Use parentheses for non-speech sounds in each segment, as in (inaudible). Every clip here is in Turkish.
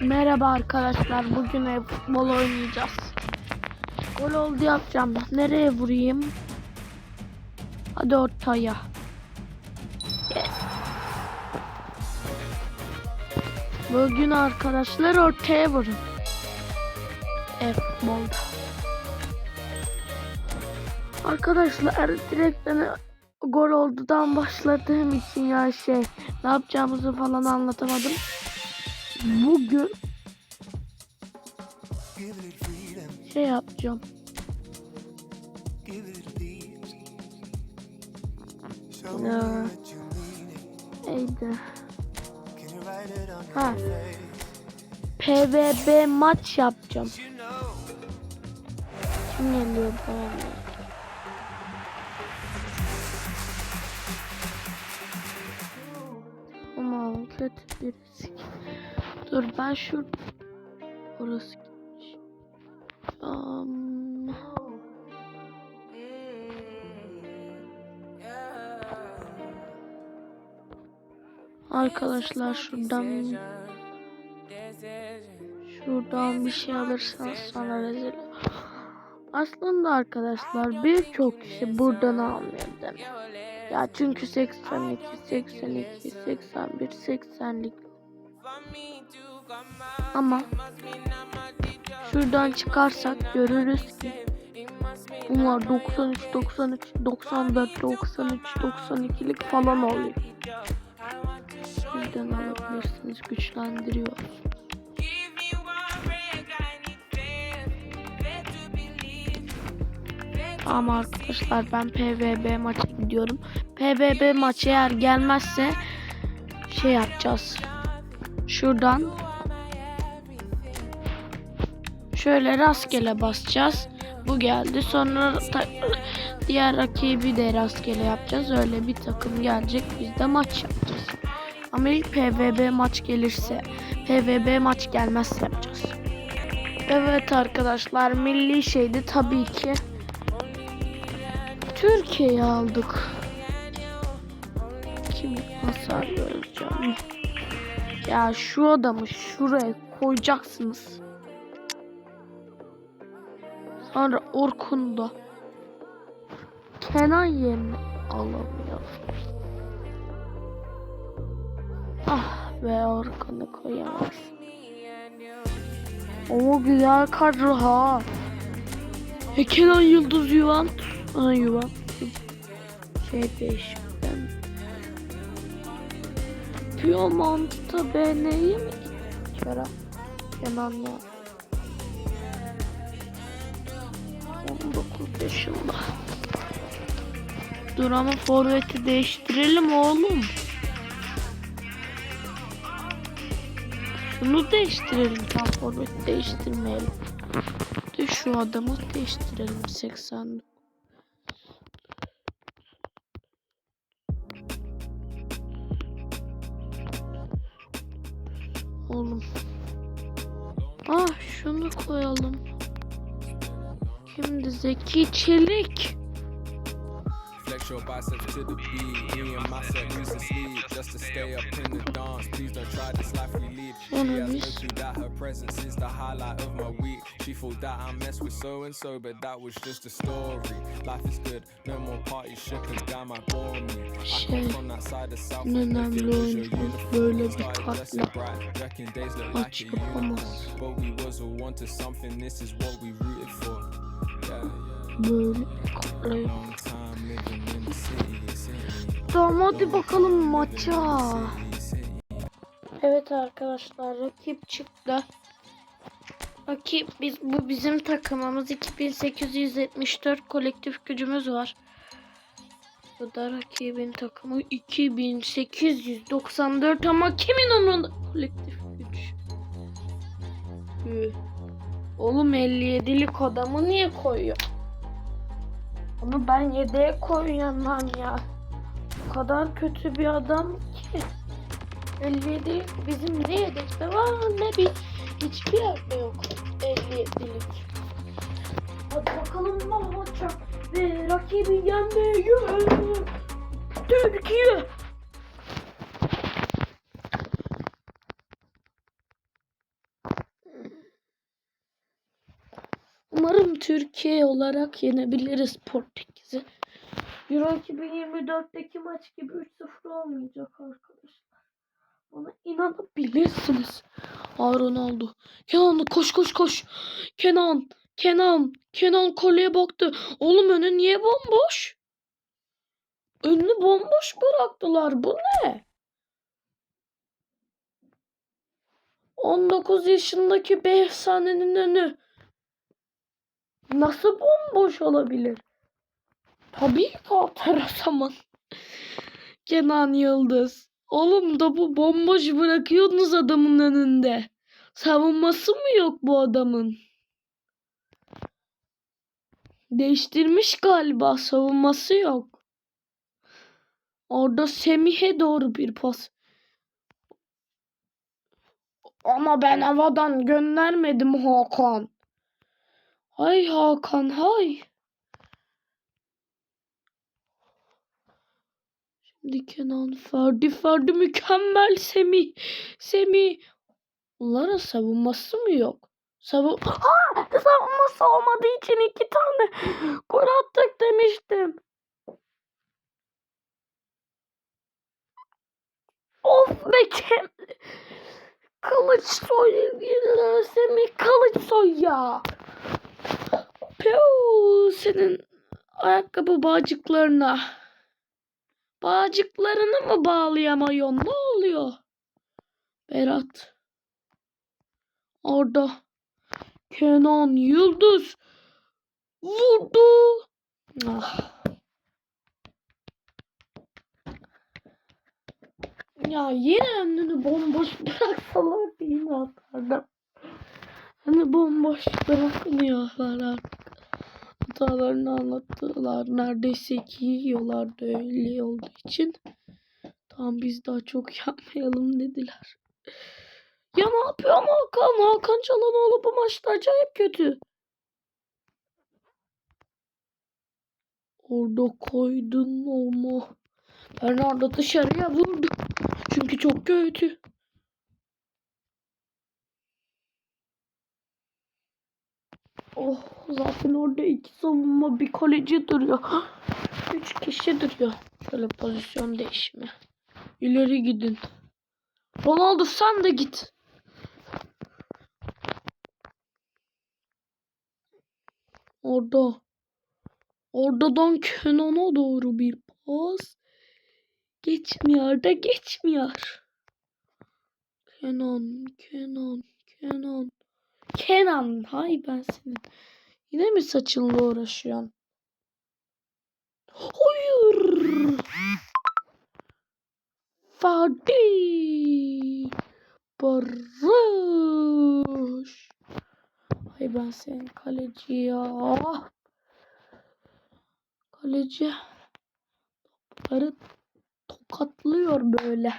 Merhaba arkadaşlar. Bugün ev futbol oynayacağız. Gol oldu yapacağım. Nereye vurayım? Hadi ortaya. Yes. Bugün arkadaşlar ortaya vurun. Ev futbolda. Arkadaşlar direkt beni gol oldudan başladığım için ya şey ne yapacağımızı falan anlatamadım. Bugün şey yapacağım. Ya. Neydi? Ha. PVB maç yapacağım. Kim geliyor bana? Aman kötü birisi. Dur ben şu orası gitmiş. Um... Arkadaşlar şuradan şuradan bir şey alırsanız sonra rezil. Aslında arkadaşlar birçok kişi buradan almıyor değil mi? Ya çünkü 82, 82, 81, 80'lik ama şuradan çıkarsak görürüz ki bunlar 93, 93, 94, 93, 92'lik falan oluyor. Bizden alabilirsiniz güçlendiriyor. Ama arkadaşlar ben PVB maça gidiyorum. PVB maçı eğer gelmezse şey yapacağız. Şuradan şöyle rastgele basacağız. Bu geldi. Sonra diğer rakibi de rastgele yapacağız. Öyle bir takım gelecek. Biz de maç yapacağız. Ama ilk PVB maç gelirse, PVB maç gelmezse yapacağız. Evet arkadaşlar milli şeydi tabii ki. Türkiye'yi aldık. Kim hasar göreceğim? Ya şu adamı şuraya koyacaksınız. Sonra Orkun da Kenan yerini alamıyor. Ah be Orkun'u koyamaz. O güzel kadro ha. E Kenan Yıldız Juventus. Ha Juventus. Şey 5 yapıyor mantı beğeneyim. Şöyle yananla. 19 yaşında. Dur ama forveti değiştirelim oğlum. Şunu değiştirelim. Tam forvet değiştirmeyelim. De şu adamı değiştirelim 80. Oğlum. Ah şunu koyalım. Kimdi Zeki Çelik? Your biceps to the beat. Me and myself used to sleep just to stay up in the dance. Please don't try no biz. She thought that I messed with so and so, but that was just a story. Life is good, no more parties, shit, cause damn, I bore me. I Şey, come from that side of South böyle bir started kartla dressing bright. Reckon days look maç like a unicorn. yapamaz. Böyle city, city. Tamam hadi bakalım maça. Evet arkadaşlar rakip çıktı. Rakip biz bu bizim takımımız 2874 kolektif gücümüz var. Bu da rakibin takımı 2894 ama kimin onun kolektif güç? Üh. Oğlum 57'lik adamı niye koyuyor? Onu ben yedeğe koyuyorum lan ya. O kadar kötü bir adam ki. 57 bizim ne yedekte var ne bir hiçbir yerde yok 57'lik. Hadi bakalım ah, ne olacak ve rakibi yenmiyor. Türkiye. Umarım Türkiye olarak yenebiliriz Portekiz'i. Euro 2024'teki maç gibi 3-0 olmayacak arkadaşlar. İnanabilirsiniz. Aa Ronaldo. Kenan koş koş koş. Kenan. Kenan. Kenan koleye baktı. Oğlum önü niye bomboş? Önünü bomboş bıraktılar. Bu ne? 19 yaşındaki bir efsanenin önü nasıl bomboş olabilir? Tabii ki Alterasaman. (laughs) Kenan Yıldız. Oğlum da bu bomboş bırakıyorsunuz adamın önünde. Savunması mı yok bu adamın? Değiştirmiş galiba savunması yok. Orada Semih'e doğru bir pas. Ama ben havadan göndermedim Hakan. Hay Hakan hay. Kenan Ferdi Ferdi mükemmel Semih. Semih. Onların savunması mı yok? Savun Aa, savunması olmadığı için iki tane gol attık demiştim. Of be Kem. Kılıçsoy Semih Kılıçsoy ya. Piu senin ayakkabı bağcıklarına. Bağcıklarını mı bağlayamıyorsun? Ne oluyor? Berat. Orada. Kenan Yıldız. Vurdu. Ah. Ya yine önünü bomboş (laughs) bıraksalar yine atardım. Hani bomboş bırakmıyorlar artık. Hatalarını anlattılar. Neredeyse iki yiyorlardı öyle olduğu için. Tamam biz daha çok (laughs) yapmayalım dediler. Ya ne yapıyor ama Hakan? Hakan Çalhanoğlu bu maçta acayip kötü. Orada koydun olma. Bernardo dışarıya vurdu. Çünkü çok kötü. Oh zaten orada iki savunma bir kaleci duruyor. (gasps) Üç kişi duruyor. Şöyle pozisyon değişimi. İleri gidin. Ronaldo sen de git. Orada. Oradan Kenan'a doğru bir pas. Geçmiyor da geçmiyor. Kenan, Kenan, Kenan. Kenan, hay ben senin. Yine mi saçınla uğraşıyorsun? Hayır. Fadi. Barış. Hay ben senin kaleci ya. Kaleci. Topları tokatlıyor böyle.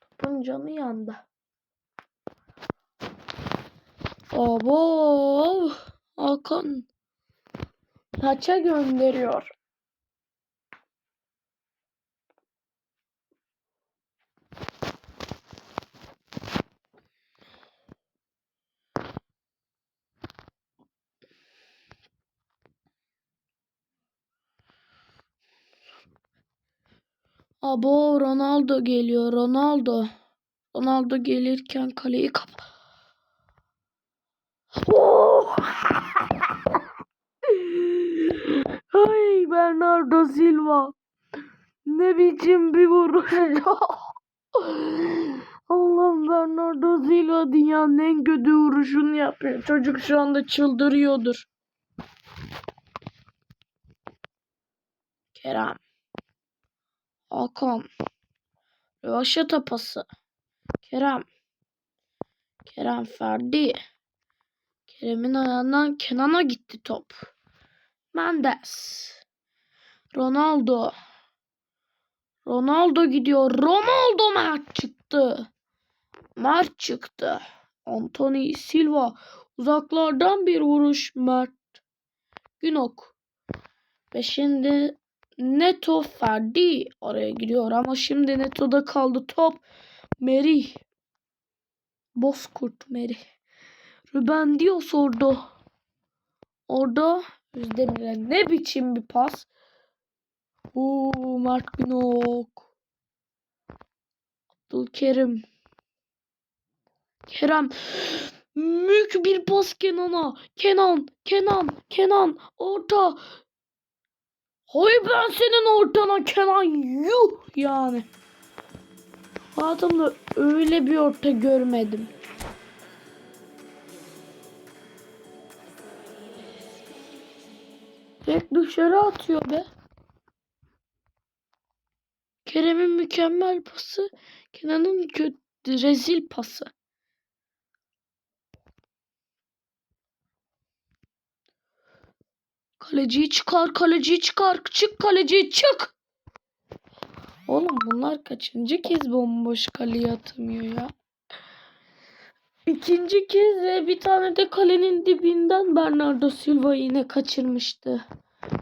Topun canı yandı. Abo. Hakan. Taça gönderiyor. Abo Ronaldo geliyor. Ronaldo. Ronaldo gelirken kaleyi kap. Oh! (laughs) Ay Bernardo Silva. Ne biçim bir vuruş. Allah'ım Bernardo Silva dünyanın en kötü vuruşunu yapıyor. Çocuk şu anda çıldırıyordur. Kerem. Hakan. Rövaşata pası. Kerem. Kerem Ferdi. Kerem'in ayağından Kenan'a gitti top. Mendes. Ronaldo. Ronaldo gidiyor. Ronaldo Mert çıktı. Mert çıktı. Anthony Silva. Uzaklardan bir vuruş Mert. Günok. Ve şimdi Neto Ferdi oraya gidiyor ama şimdi Neto'da kaldı top. Merih. Bozkurt Merih. Ruben Dias orada. Orada Özdemir'e ne biçim bir pas. Oo Mert Günok. Abdülkerim. Kerem. Mük bir pas Kenan'a. Kenan, Kenan, Kenan. Orta. Hayır ben senin ortana Kenan. Yuh yani. Hayatımda öyle bir orta görmedim. Direkt dışarı atıyor be. Kerem'in mükemmel pası. Kenan'ın kötü rezil pası. Kaleciyi çıkar, kaleciyi çıkar. Çık kaleciyi çık. Oğlum bunlar kaçıncı kez bomboş kaleye atamıyor ya. İkinci kez ve bir tane de kalenin dibinden Bernardo Silva yine kaçırmıştı.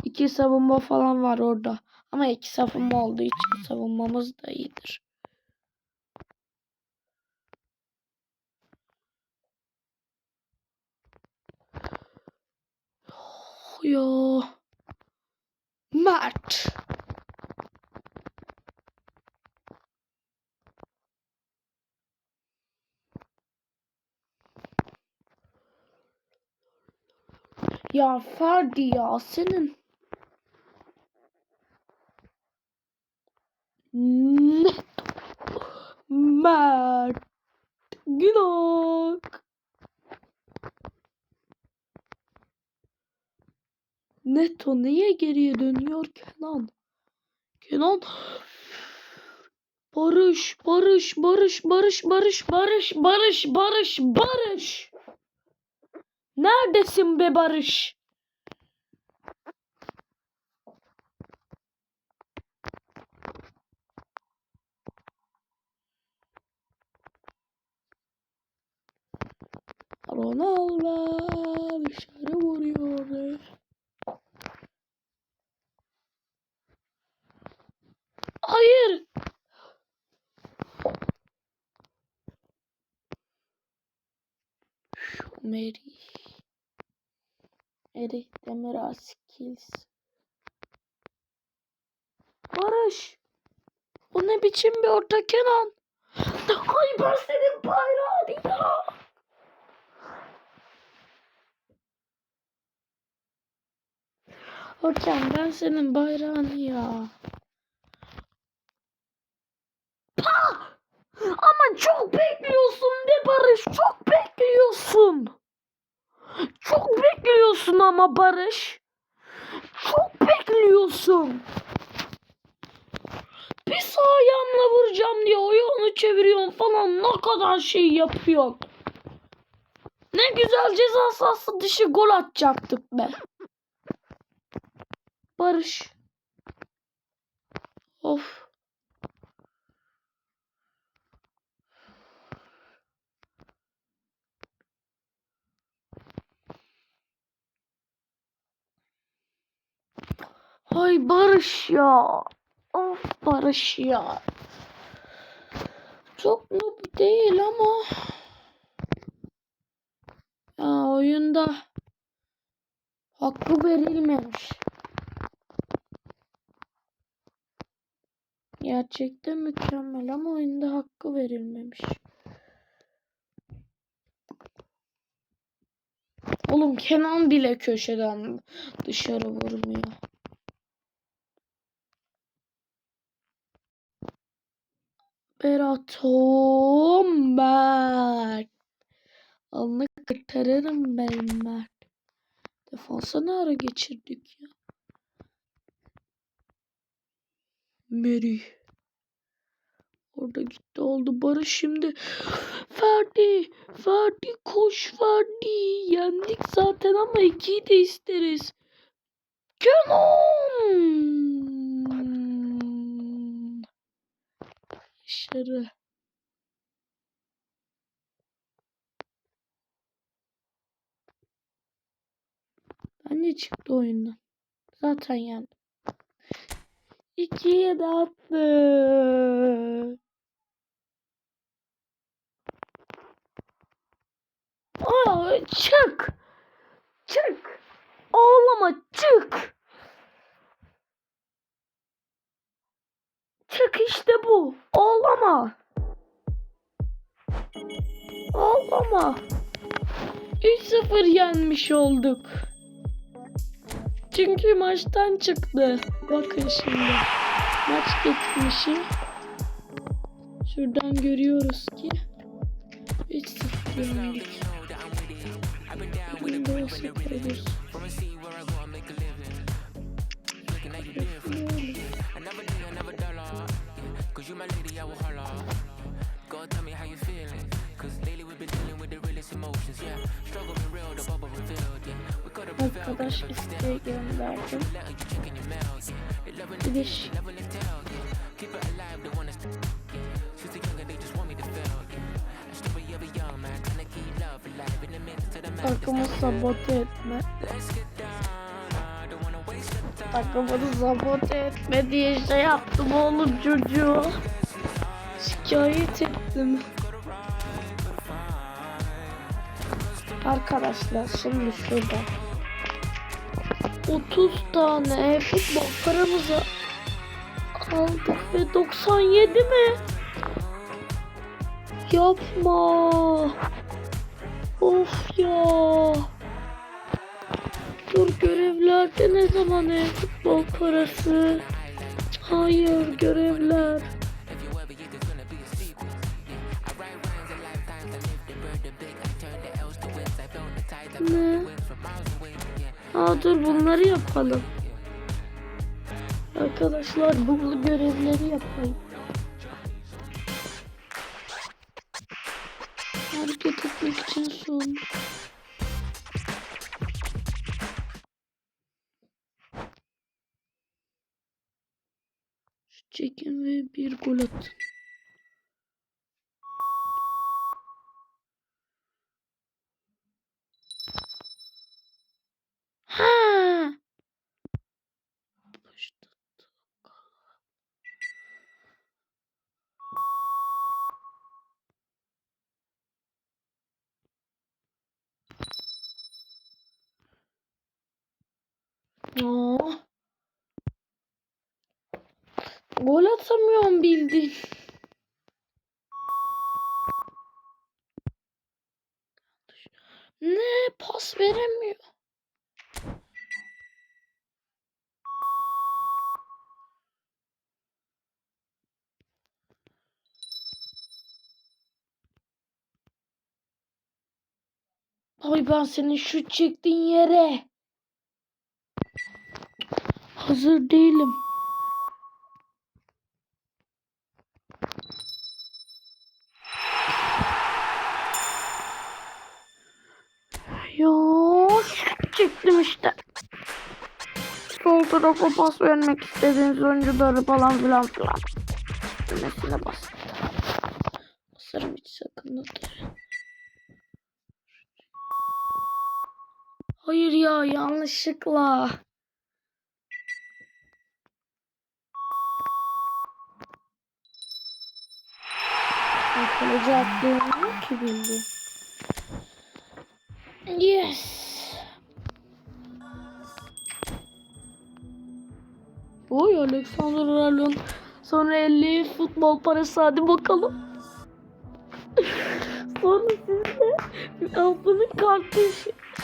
İki savunma falan var orada. Ama iki savunma olduğu için savunmamız da iyidir. Ya. Mert. Ya Ferdi ya senin ne Mert Günok Neto niye geriye dönüyor Kenan? Kenan Barış, Barış, Barış, Barış, Barış, Barış, Barış, Barış, Barış. Neredesin be Barış? Ronaldo dışarı vuruyor. Hayır. Şu Mary. Mary Demiral Skills. Barış. O ne biçim bir orta Kenan? Ay ben senin bayrağını ya. Hocam ben senin bayrağını ya. Ama çok bekliyorsun be Barış. Çok bekliyorsun. Çok bekliyorsun ama Barış. Çok bekliyorsun. Bir sağ ayağımla vuracağım diye oyunu çeviriyorsun falan. Ne kadar şey yapıyorsun. Ne güzel ceza sahası dışı gol atacaktık be. Barış. Of. Ay Barış ya. Of Barış ya. Çok noob değil ama. Ya oyunda hakkı verilmemiş. Gerçekten mükemmel ama oyunda hakkı verilmemiş. Oğlum Kenan bile köşeden dışarı vurmuyor. O Mert. Alnı kurtarırım ben Mert. Defansa ne ara geçirdik ya? Mary. Orada gitti oldu Barış şimdi. Ferdi. Ferdi koş Ferdi. Yendik zaten ama ikiyi de isteriz. Kenan. Dışarı. Bence çıktı oyundan. Zaten yendim. İkiye de attı. Aa, çık. Çık. Ağlama çık. Çık işte bu. Ağlama. Ağlama. 3-0 yenmiş olduk. Çünkü maçtan çıktı. Bakın şimdi. Maç geçmişi. Şuradan görüyoruz ki 3-0 yendik. Sıfırız. Cause you my lady, I will holla. Go tell me how you feeling. Cause lately we've been dealing with the realest emotions, yeah. Struggle been real, the bubble revealed, yeah. We could have Arkadaş isteği gönderdim. letting you check your mail, yeah. They loving Bir de ş- never let tell, yeah. Keep it alive, they wanna st- yeah. Since the younger, they just want me to fail, yeah. A story of a young man trying to keep love alive in the midst of the madness. Takımı sabote etme. Let's Takımını sabote etme diye şey yaptım oğlum çocuğu. Şikayet ettim. Arkadaşlar şimdi şurada 30 tane futbol paramızı aldık ve 97 mi? Yapma. Of ya. Dur görevlerde ne zaman ev futbol parası? Hayır görevler. Ne? Aa dur bunları yapalım. Arkadaşlar bu görevleri yapayım. Hareket etmek için son. Şu çekin ve bir gol atın. Ha! Başlattım. Aa. Gol atamıyorum bildiğin. Ne pas veremiyor. Ay ben senin şu çektiğin yere. Hazır değilim. Ya çektim işte. Sol tarafa pas vermek istediğiniz oyuncuları falan filan filan. Düğmesine bas. Basarım hiç sakınlıdır. Hayır ya yanlışlıkla. Kaleci atlayamıyor ki bildi. Yes. Oy Alexander Arnold. Sonra 50 futbol parası hadi bakalım. (laughs) Sonra sizle ablanın kartı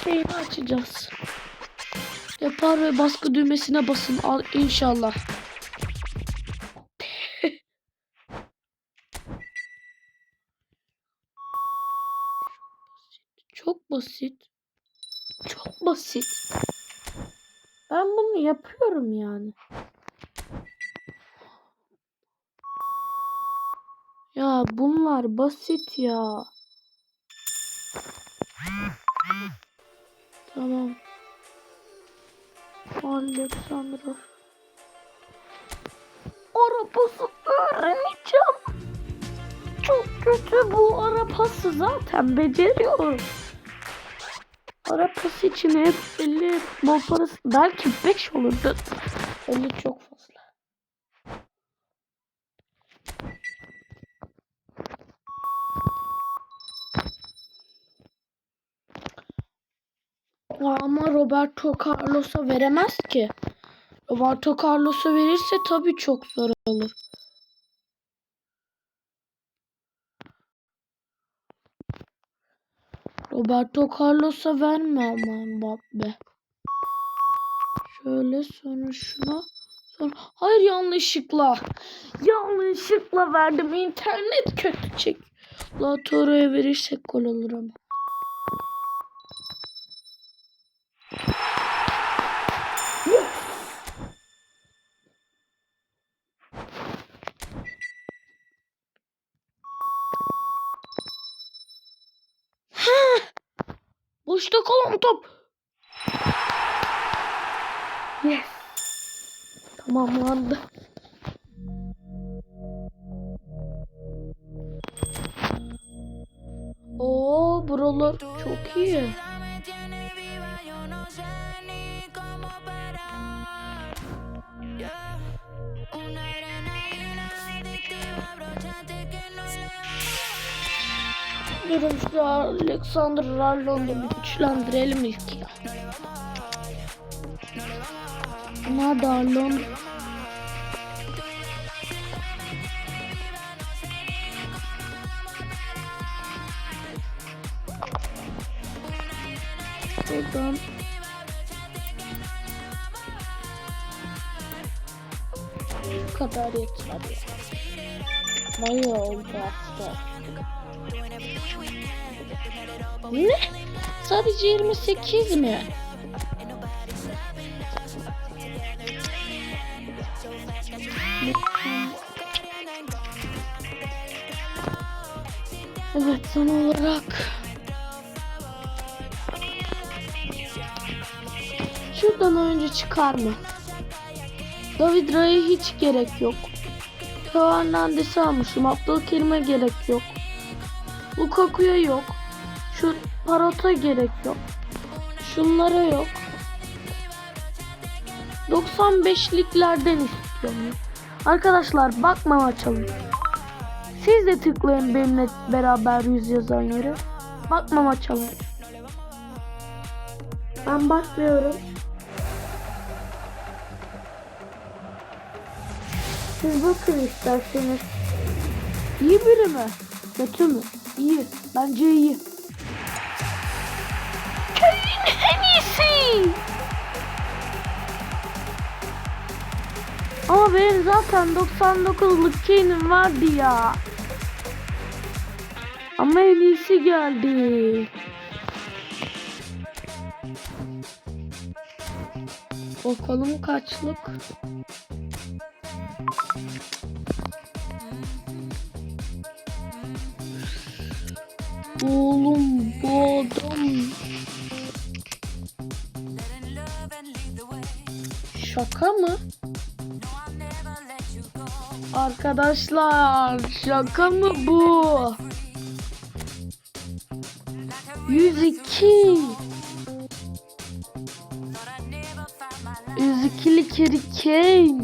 şeyini açacağız. Yapar ve baskı düğmesine basın al inşallah. (laughs) Çok basit. Çok basit. Ben bunu yapıyorum yani. Ya bunlar basit ya. Tamam. Alexandra. Arabası öğreneceğim. Çok kötü bu arabası zaten beceriyorum. Arabası için hep 50 bol parası belki 5 olurdu. 50 çok fazla. Ama Roberto Carlos'a veremez ki. Roberto Carlos'a verirse tabii çok zor olur. Roberto Carlos'a verme ama Mbappe. Şöyle sonra şuna. Sonra... Hayır yanlışlıkla. Yanlışlıkla verdim. İnternet kötü çek. Lautoro'ya verirsek gol olur ama. Boşta kalan top. Yes. Tamamlandı. Oo buralar çok iyi. Durun şu Alexander Arnold'u bir güçlendirelim ilk ya. Nerede Arnold? Buradan Bu kadar yeter ya. Bayağı oldu hatta. Ne? Sadece 28 mi? Evet son olarak Şuradan oyuncu çıkar mı? David Ray'a hiç gerek yok. Hernandez'i almışım. Abdülkerim'e gerek yok. Lukaku'ya yok. Şu Parot'a gerek yok. Şunlara yok. 95'liklerden istiyorum. Arkadaşlar bakma açalım. Siz de tıklayın benimle beraber yüz yazan yere. Bakmam açalım. Ben bakmıyorum. Siz bakın isterseniz. İyi biri mi? Kötü mü? İyi. Bence iyi. Köyün en iyisi. Ama benim zaten 99'luk Kane'im vardı ya. Ama en iyisi geldi. Bakalım kaçlık. Oğlum bu adam şaka mı? Arkadaşlar şaka mı bu? 102 102'li Harry